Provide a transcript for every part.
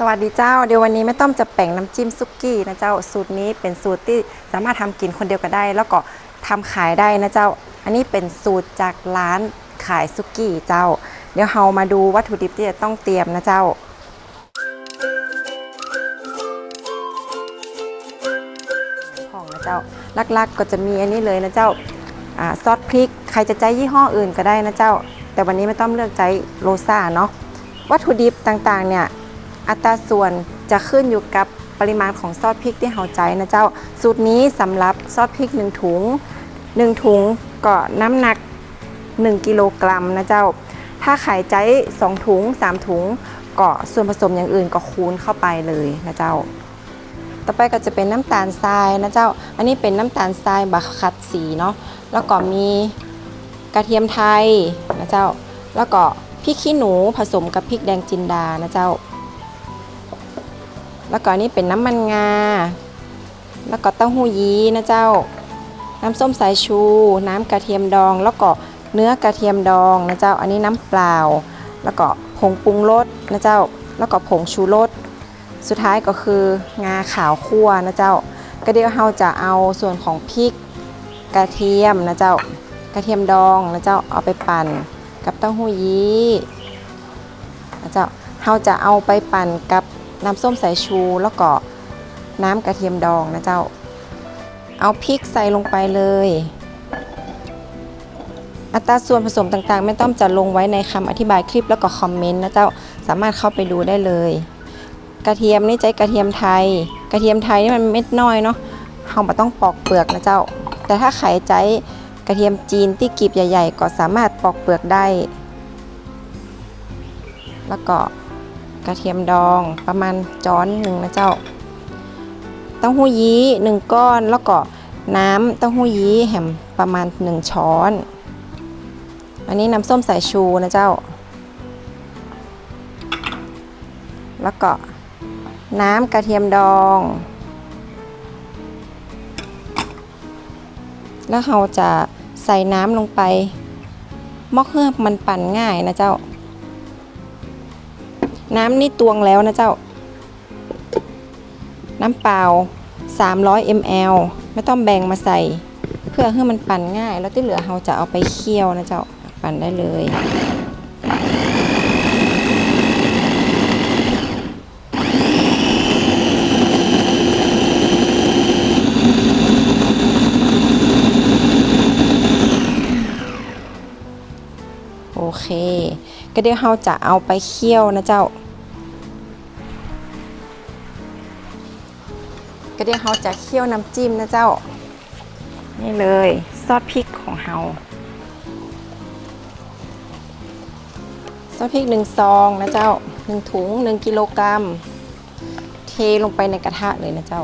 สวัสดีเจ้า เดี๋ยววันนี้ไม่ต้องจะแป่งน้ำจิ้มซุกี้นะเจ้าสูตรนี้เป็นสูตรที่สามารถทำกินคนเดียวก็ได้ แล้วก็ทำขายได้นะเจ้า อันนี้เป็นสูตรจากร้านขายซุกี้เจ้า เดี๋ยวเรามาดูวัตถุดิบที่จะต้องเตรียมนะเจ้า ของนะเจ้าลักๆก็จะมีอันนี้เลยนะเจ้าอซอสพริก ใครจะใจยี่ห้ออื่นก็ได้นะเจ้า แต่วันนี้ไม่ต้องเลือกใจโรซ่าเนาะวัตถุดิบต่างๆเนี่ย อัตราส่วนจะขึ้นอยู่กับปริมาณของซอสพริกที่เราใจนะเจ้า สูตรนี้สำหรับซอสพริก 1 ถุง 1 ถุงก็น้ำหนัก 1 กิโลกรัมนะเจ้า ถ้าขายใจ 2 ถุง 3 ถุงก็ส่วนผสมอย่างอื่นก็คูณเข้าไปเลยนะเจ้า ต่อไปก็จะเป็นน้ำตาลทรายนะเจ้า อันนี้เป็นน้ำตาลทรายบะขัดสีเนาะ แล้วก็มีกระเทียมไทยนะเจ้า แล้วก็พริกขี้หนูผสมกับพริกแดงจินดานะเจ้า แล้วก็อันนี้เป็นน้ำมันงา แล้วก็เต้าหู้ยี้นะเจ้า น้ำส้มสายชู น้ำกระเทียมดอง แล้วก็เนื้อกระเทียมดองนะเจ้า อันนี้น้ำเปล่า แล้วก็ผงปรุงรสนะเจ้า แล้วก็ผงชูรส สุดท้ายก็คืองาขาวคั่วนะเจ้า ก็เดี๋ยวเราจะเอาส่วนของพริกกระเทียมนะเจ้า กระเทียมดองนะเจ้า เอาไปปั่นกับเต้าหู้ยี้นะเจ้าเราจะเอาไปปั่นกับ น้ำส้มสายชูแล้วก็น้ำกระเทียมดองนะเจ้า เอาพริกใส่ลงไปเลย อัตราส่วนผสมต่างๆ ไม่ต้องจะลงไว้ในคำอธิบายคลิปแล้วก็คอมเมนต์นะเจ้าสามารถเข้าไปดูได้เลย กระเทียมนี่ใจกระเทียมไทย กระเทียมไทยนี่มันเม็ดน้อยเนาะเราไม่ต้องปอกเปลือกนะเจ้า แต่ถ้าไขใจกระเทียมจีนที่กรีบใหญ่ ๆ ก็สามารถปอกเปลือกได้ แล้วก็ กระเทียมดองประมาณจ้อนหนึ่งนะเจ้า เต้าหู้ยี้หนึ่งก้อนแล้วก็น้ำเต้าหู้ยี้แหมประมาณหนึ่งช้อน อันนี้น้ำส้มสายชูนะเจ้า แล้วก็น้ำกระเทียมดอง แล้วเราจะใส่น้ำลงไปมอกเฮือมันปั่นง่ายนะเจ้า น้ำนี่ตวงแล้วนะเจ้า น้ำเปล่า 300 ml ไม่ต้องแบ่งมาใส่ เพื่อให้มันปั่นง่าย แล้วที่เหลือเราจะเอาไปเคี่ยวนะเจ้า ปั่นได้เลย โอเค ก็เดี๋ยวเราจะเอาไปเคี่ยวนะเจ้า ก็เดี๋ยวเราจะเคี่ยวน้ำจิ้มนะเจ้า นี่เลยซอสพริกของเราซอสพริกหนึ่งซองนะเจ้าหนึ่งถุงหนึ่งกิโลกรัมเทลงไปในกระทะเลยนะเจ้า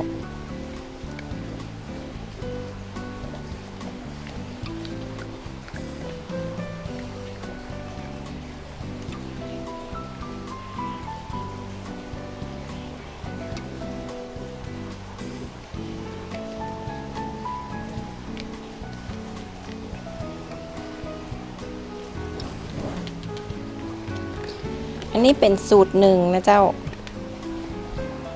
อันนี้เป็นสูตรหนึ่งนะเจ้า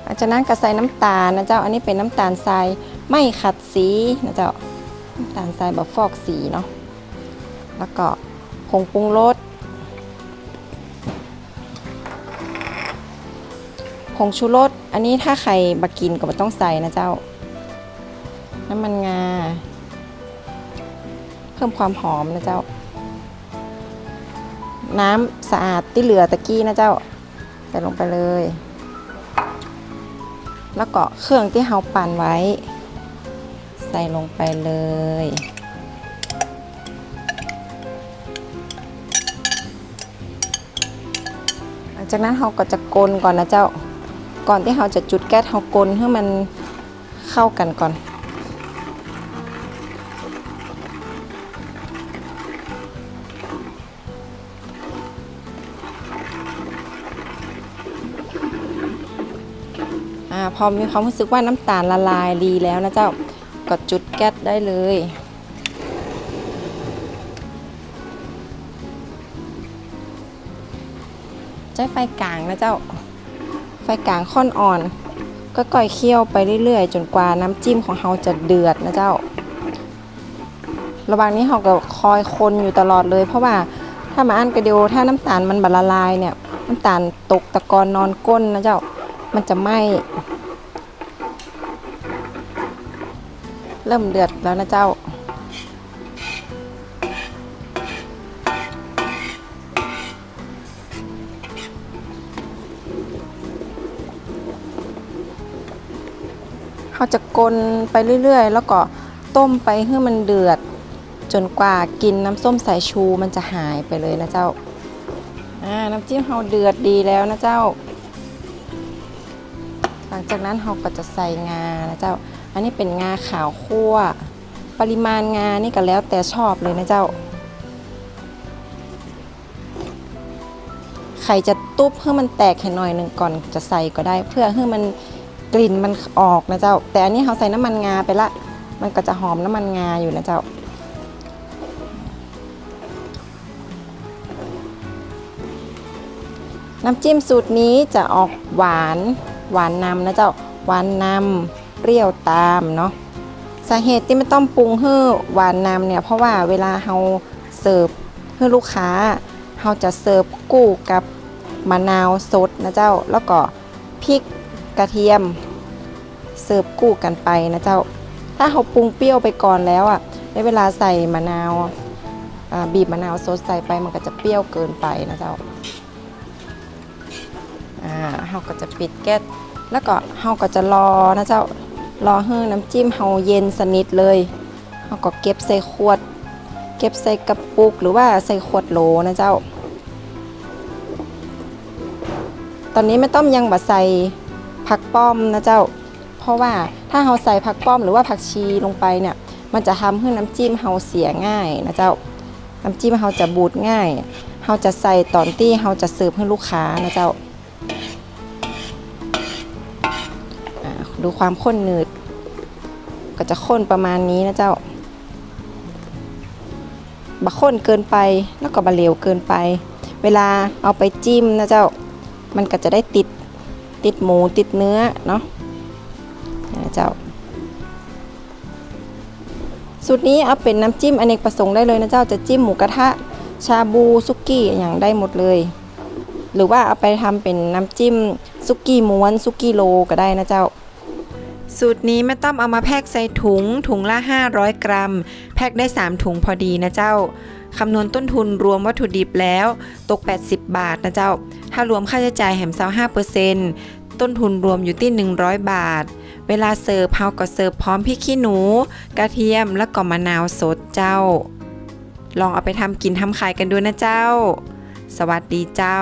อาจากนั้นก็ใส่น้ำตาลนะเจ้า อันนี้เป็นน้ำตาลทรายไม่ขัดสีนะเจ้า น้ำตาลทรายแบบฟอกสีเนาะ แล้วก็ผงปรุงรส ผงชูรส อันนี้ถ้าใครบักกินก็ไม่ต้องใส่นะเจ้า น้ำมันงา เพิ่มความหอมนะเจ้า น้ำสะอาดที่เหลือตะกี้นะเจ้าใส่ลงไปเลย แล้วก็เครื่องที่เราปั่นไว้ ใส่ลงไปเลยหลังจากนั้นเราก็จะกลนก่อนนะเจ้า ก่อนที่เราจะจุดแก๊สเรากลนให้มันเข้ากันก่อน พอมีความรู้สึกว่าน้ำตาลละลายดีแล้วนะเจ้าก็จุดแก๊สได้เลยใช้ไฟกลางนะเจ้า ไฟกลางค่อนอ่อนก็ก่อยเคี่ยวไปเรื่อยๆ จนกว่าน้ำจิ้มของเราจะเดือดนะเจ้า ระหว่างนี้เราก็คอยคนอยู่ตลอดเลย เพราะว่าถ้ามาอั้นกระเดียวถ้าน้ำตาลมันบละลายเนี่ยน้ำตาลตกตะกอนนอนก้นนะเจ้า มันจะไหม้ เริ่มเดือดแล้วนะเจ้า เขาจะกลนไปเรื่อยๆ แล้วก็ต้มไปให้มันเดือด จนกว่ากินน้ำส้มสายชูมันจะหายไปเลยนะเจ้า อ่า น้ำจิ้มเราเดือดดีแล้วนะเจ้า หลังจากนั้นเราก็จะใส่งานะเจ้า อันนี้เป็นงาขาวคั่ว ปริมาณงานี่ก็แล้วแต่ชอบเลยนะเจ้า ไข่จะตุ๊บให้มันแตกให้หน่อยหนึ่งก่อนจะใส่ก็ได้ เพื่อให้มันกลิ่นมันออกนะเจ้า แต่อันนี้เราใส่น้ำมันงาไปละ มันก็จะหอมน้ำมันงาอยู่นะเจ้าน้ำจิ้มสูตรนี้จะออกหวานหวานนำนะเจ้าหวานนำ เปรี้ยวตามเนาะสาเหตุที่ไม่ต้องปรุงให้หวานนำเนี่ยเพราะว่าเวลาเราเสิร์ฟให้ลูกค้าเราจะเสิร์ฟกู้กับมะนาวสดนะเจ้า แล้วก็พริกกระเทียม เสิร์ฟกู้กันไปนะเจ้า ถ้าเราปรุงเปรี้ยวไปก่อนแล้วอะในเวลาใส่มะนาวบีบมะนาวสดใส่ไปมันก็จะเปรี้ยวเกินไปนะเจ้าอ่าเราก็จะปิดแก๊สแล้วก็เราก็จะรอนะเจ้า รอให้น้ำจิ้มเราเย็นสนิทเลยเราก็เก็บใส่ขวด เก็บใส่กระปุกหรือว่าใส่ขวดโหลนะเจ้า ตอนนี้ไม่ต้องยังบะใส่ผักป้อมนะเจ้า เพราะว่าถ้าเราใส่ผักป้อมหรือว่าผักชีลงไปเนี่ย มันจะทำให้น้ำจิ้มเราเสียง่ายนะเจ้า น้ำจิ้มเราจะบูดง่ายเราจะใส่ตอนที่เราจะเสิร์ฟให้ลูกค้านะเจ้า ดูความข้นหนืด ก็จะข้นประมาณนี้นะเจ้าบะข้นเกินไปแล้วก็บะเหลวเกินไป เวลาเอาไปจิ้มนะเจ้า มันก็จะได้ติดติดหมูติดเนื้อเนาะนะเจ้าสูตรนี้เอาเป็นน้ำจิ้มอเนกประสงค์ได้เลยนะเจ้าจะจิ้มหมูกระทะชาบูซุกี้อย่างได้หมดเลย หรือว่าเอาไปทำเป็นน้ำจิ้มซุกี้ม้วนซุกี้โลก็ได้นะเจ้า สูตรนี้ไม่ต้องเอามาแพ็คใส่ถุง ถุงละ 500 กรัม แพ็คได้ 3 ถุงพอดีนะเจ้าคำนวณต้นทุนรวมวัตถุดิบแล้วตก 80 บาทนะเจ้า ถ้ารวมค่าใช้จ่ายแหม25%ต้นทุนรวมอยู่ที่ 100 บาท เวลาเสิร์ฟเฮาก็เสิร์ฟพร้อมพริกขี้หนู กระเทียมและก็มะนาวสดเจ้า ลองเอาไปทำกินทำขายกันดูนะเจ้า สวัสดีเจ้า